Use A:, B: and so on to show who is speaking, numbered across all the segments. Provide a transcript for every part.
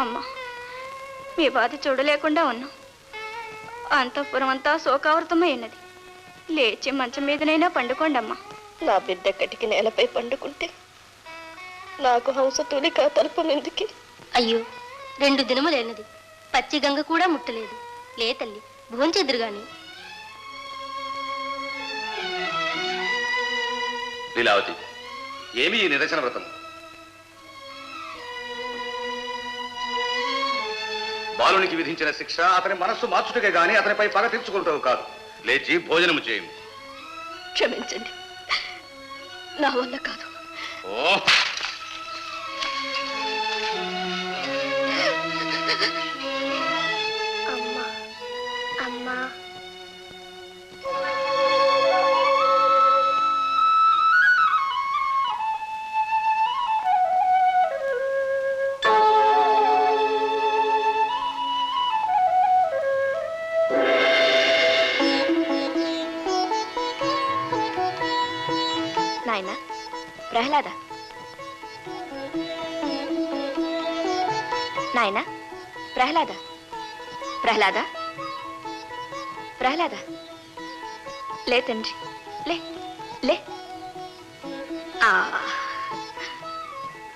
A: అమ్మా మీ బాధ చూడలేకుండా ఉన్నాం. అంతఃపురం అంతా శోకావృతమైనది లేచి మంచం మీదనైనా పండుకోండి అమ్మా
B: నా బిడ్డ కటికి నేలపై పండుకుంటే నాకు హంస తూలిక తలుపమెందుకి
C: అయ్యో రెండు దినములైనది. పచ్చి గంగ కూడా ముట్టలేదు. లే తల్లి భోంచెదురు గాని.
D: లీలావతి ఏమి ఈ నిరసన వ్రతం? బాలునికి విధించిన శిక్ష అతని మనస్సు మార్చుటకే గాని అతనిపై పగ తీర్చుకుంటావు కాదు. లేచి భోజనము చేయము
B: క్షమించండి. నా వల్ల కాదు.
D: ఓ
A: ప్రహ్లాద నాయనా ప్రహ్లాద ప్రహ్లాద ప్రహ్లాద. లే తండ్రి లే లే.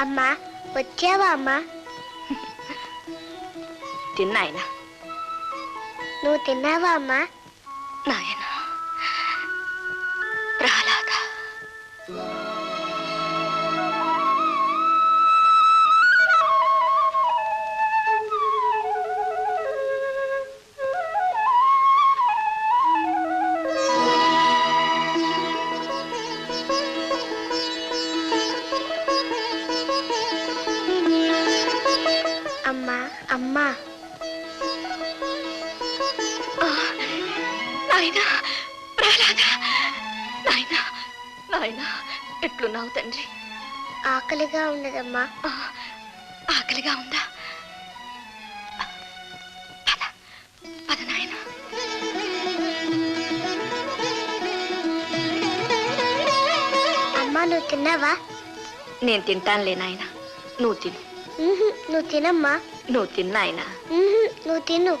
C: అమ్మా వచ్చావా అమ్మా?
A: తిన్నాయనా?
C: నువ్వు తిన్నావా అమ్మా?
A: నాయన.
C: అమ్మా. అమ్మా
A: నాయన ప్రహ్లాద. నాయన నాయన ఎట్లున్నావు తండ్రి?
C: ఆకలిగా ఉన్నదమ్మా.
A: ఆకలిగా ఉందా? పద పద నాయన.
C: అమ్మా నువ్వు తిన్నావా?
A: నేను తింటానులే నాయన. నువ్వు తిను.
C: నువ్వు తినమ్మా.
A: నువ్వు తిన్నాయన
C: నువ్వు తిను.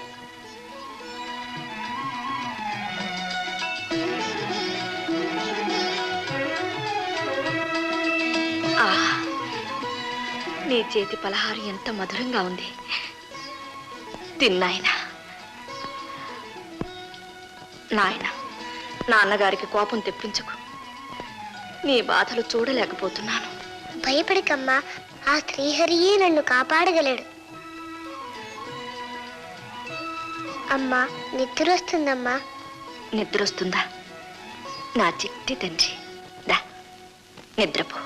A: నీ చేతి పలహారం ఎంత మధురంగా ఉంది. తిన్నాయన నాయన నాన్నగారికి కోపం తెప్పించకు. నీ బాధలు చూడలేకపోతున్నాను.
C: భయపడకమ్మా ఆ శ్రీహరియే నన్ను కాపాడగలడు. అమ్మా నిద్రొస్తుందమ్మా.
A: నిద్రొస్తుందా? నా చిట్టి తండ్రి దా నిద్రపో.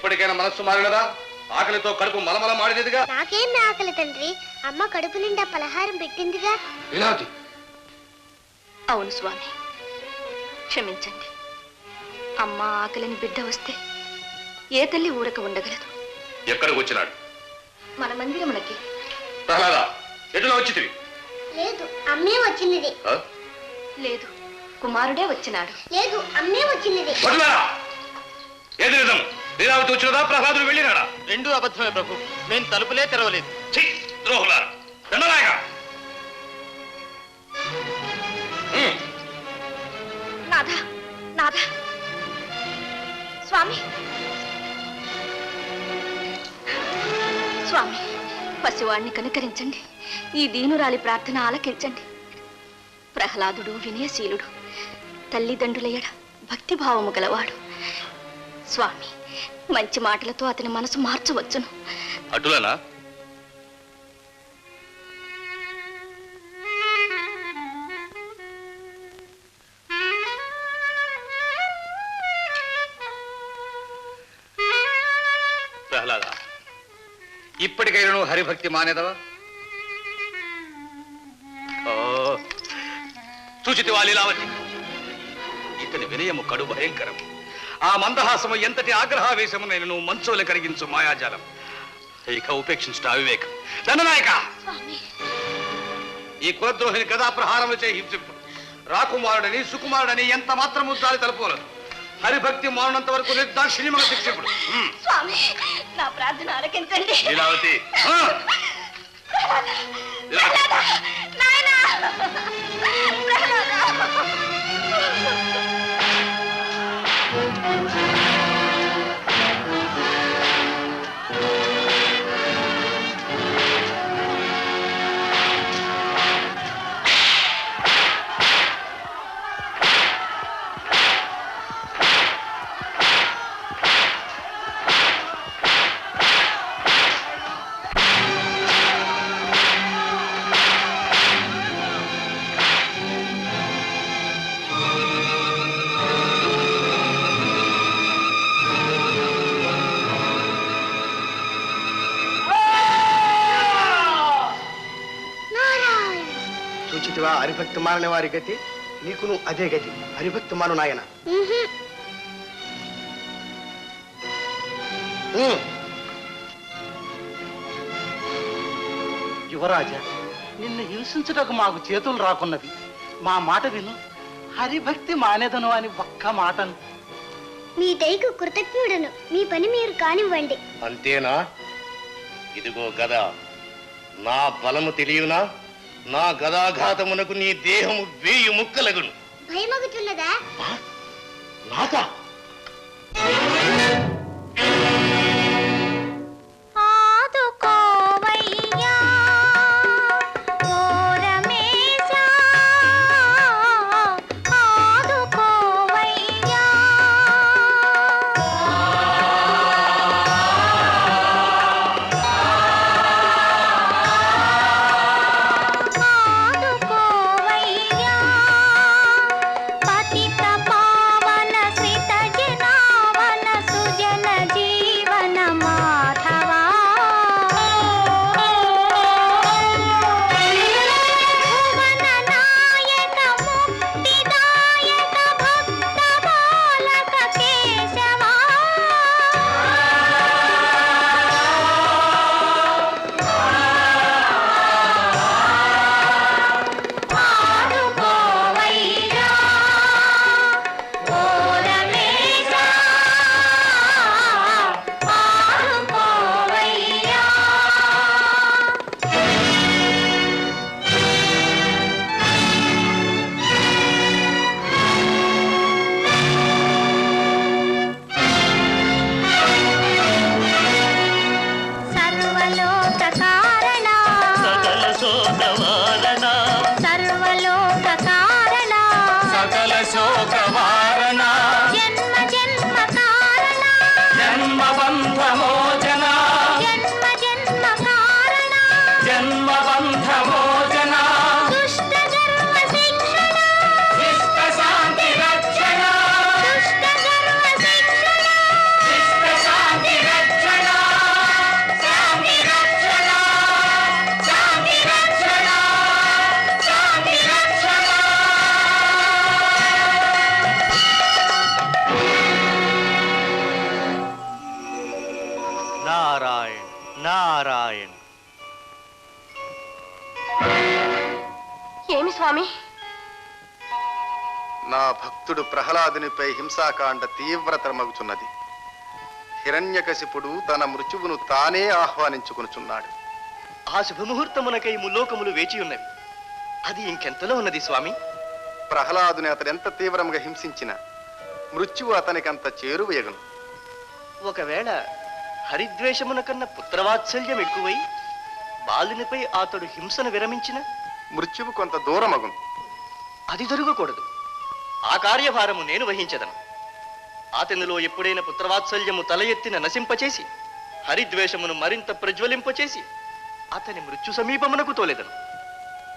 D: ఇప్పటికైనా మనస్సు మారినదా? ఆకలితో కడుపు మలమల మాడినదిగా
C: నాకేం ఆకలి తండ్రి? అమ్మ కడుపు నిండా పలహారం పెట్టిందిగా?
D: లీలావతి
A: అవును స్వామి. క్షమించండి. అమ్మ ఆకలిని బిడ్డ వస్తే ఏ తల్లి ఊరక ఉండగలదు?
D: ఎక్కడికి వచ్చినాడు?
A: మన మందిరమునకి.
D: ప్రహ్లాద ఎటులో వచ్చితివి?
C: లేదు అమ్మే వచ్చినది
D: ఆ?
A: లేదు కుమారుడే వచ్చినాడు.
C: లేదు అమ్మే వచ్చినది
D: వదిలేరా? ఏది నిజం? లీలావతి వచ్చినదా? ప్రహ్లాదుడు వెళ్ళినాడా?
E: రెండూ అబద్ధమే ప్రభు. నేను తలుపులే తెరవలేదు.
D: ఛీ, ద్రోహులారా. దండనాయక. హ్మ్.
A: నాథ నాథ. స్వామి. స్వామి పసివాణ్ణి కనుకరించండి. ఈ దీనురాలి ప్రార్థన ఆలకించండి. ప్రహ్లాదుడు వినయశీలుడు తల్లిదండ్రుల ఎడ భక్తిభావము గలవాడు. స్వామి మంచి మాటలతో అతని మనసు మార్చవచ్చును.
D: అటులనా? ఇప్పటికైనా నువ్వు హరిభక్తి మానేదవా? చూచితివా లీలావతి? ఇతని వినయము కడు భయంకరం. ఆ మందహాసము ఎంతటి ఆగ్రహావేశము నేను నువ్వు మంచోలు కలిగించు మాయాజాలం. ఇక ఉపేక్షించుట అవివేకం. దండనాయక ఈ కులద్రోహిని గదా ప్రహారము చేయి హింసింపు. రాకుమారుడని సుకుమారుడని ఎంత మాత్రము దారి తలపోలేదు. హరిభక్తి మారినంత వరకు నిర్దాక్షిణ్యముగా శిక్షింపుడు. హ్మ్.
A: స్వామి నా ప్రార్థన ఆలకించండి.
D: లీలావతి. ఆ! లీలావతి.
A: నాయనా!
F: హరిభక్తి మారని వారి గతి నీకును అదే గతి. హరిభక్తి మాను నాయన.
G: యువరాజా నిన్ను హింసించుటకు మాకు చేతులు రాకున్నవి. మా మాట విను. హరిభక్తి మానేదను అని ఒక్క మాటను.
H: మీ దయకు కృతజ్ఞుడను. మీ పని మీరు కానివ్వండి.
F: అంతేనా? ఇదిగో గదా. నా బలము తెలియనా? నా గదాఘాతమునకు నీ దేహము వేయి ముక్కలగును.
H: భయమగుతున్నదా
F: నాకా?
G: నారాయణ నారాయణ.
C: ఏమి స్వామి?
I: నా భక్తుడు ప్రహ్లాదునిపై హింసాకాండ తీవ్రతరమగుచున్నది హిరణ్యకశిపుడు తన మృత్యువును తానే ఆహ్వానించుకొనుచున్నాడు.
F: ఆ శుభముహూర్తమునకై ముల్లోకములు వేచి ఉన్నవి. అది ఇంకెంతలో ఉన్నది స్వామి?
I: ప్రహ్లాదుని అతడెంత తీవ్రంగా హింసించిన మృత్యువు అతనికంత చేరువేగను
F: ఒకవేళ హరిద్వేషమున కన్నా పుత్రవాత్సల్యం ఎక్కువై బాలునిపై అతడు హింసను విరమించిన
I: మృత్యువు కొంత దూరమగును.
F: అది జరగకూడదు. ఆ కార్యభారము నేను వహించదను. అతనిలో ఎప్పుడైనా పుత్రవాత్సల్యము తల ఎత్తిన నశింపచేసి హరిద్వేషమును మరింత ప్రజ్వలింపచేసి అతని మృత్యు సమీపమునకు తోలెదను.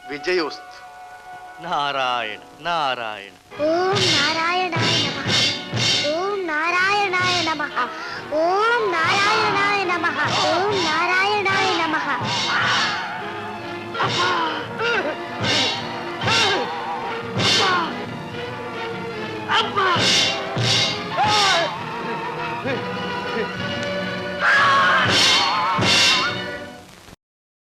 I: విజయోస్తు.
G: నారాయణ నారాయణ.
H: ఓం నారాయణాయ నమః. ఓం నారాయణాయ నమః. ఓం நமஹ ஓம் நாராயணாய நமஹ